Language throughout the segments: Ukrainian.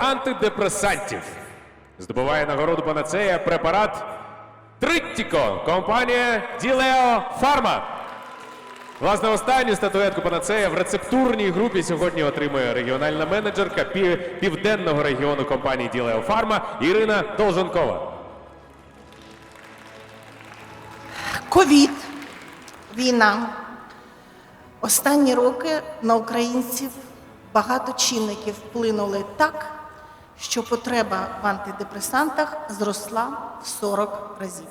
антидепресантів. Здобуває нагороду панацея препарат Триттіко. Компанія Ділео Фарма. Власне, останню статуетку панацея в рецептурній групі сьогодні отримує регіональна менеджерка пів- південного регіону компанії Ділео Фарма Ірина Долженкова. Ковід, війна. Останні роки на українців багато чинників вплинули так, що потреба в антидепресантах зросла в 40 разів.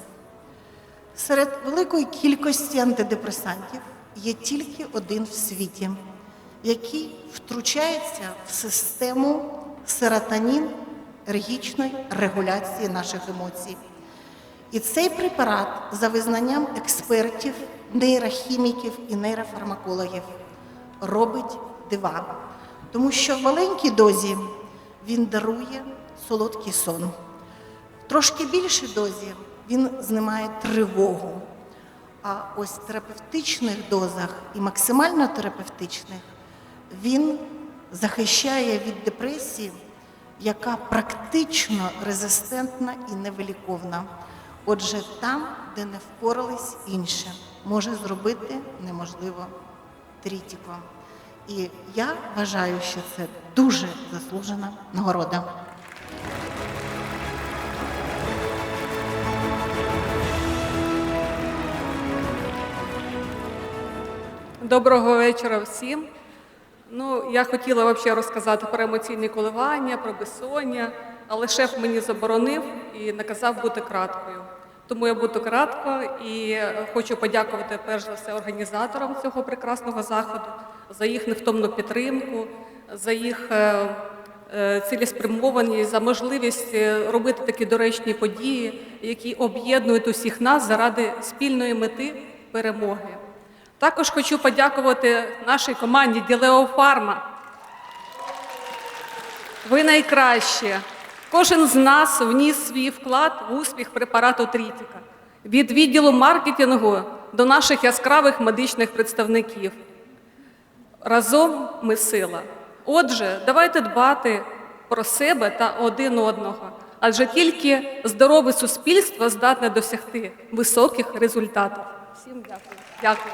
Серед великої кількості антидепресантів є тільки один в світі, який втручається в систему серотонін ергічної регуляції наших емоцій. І цей препарат, за визнанням експертів, нейрохіміків і нейрофармакологів, робить дива. Тому що в маленькій дозі він дарує солодкий сон. В трошки більшій дозі він знімає тривогу. А ось в терапевтичних дозах і максимально терапевтичних він захищає від депресії, яка практично резистентна і невиліковна. Отже, там, де не впорались інші, може зробити неможливо трітіко. І я вважаю, що це дуже заслужена нагорода. Доброго вечора всім. Ну, я хотіла взагалі розказати про емоційні коливання, про безсоння, але шеф мені заборонив і наказав бути краткою. Тому я буду кратко і е, хочу подякувати перш за все організаторам цього прекрасного заходу за їх невтомну підтримку, за їх е, е, цілеспрямованість, за можливість робити такі доречні події, які об'єднують усіх нас заради спільної мети перемоги. Також хочу подякувати нашій команді Ділео Фарма. Ви найкращі. Кожен з нас вніс свій вклад в успіх препарату Трітіка. Від відділу маркетингу до наших яскравих медичних представників. Разом ми сила. Отже, давайте дбати про себе та один одного, адже тільки здорове суспільство здатне досягти високих результатів. Всім дякую. Дякую.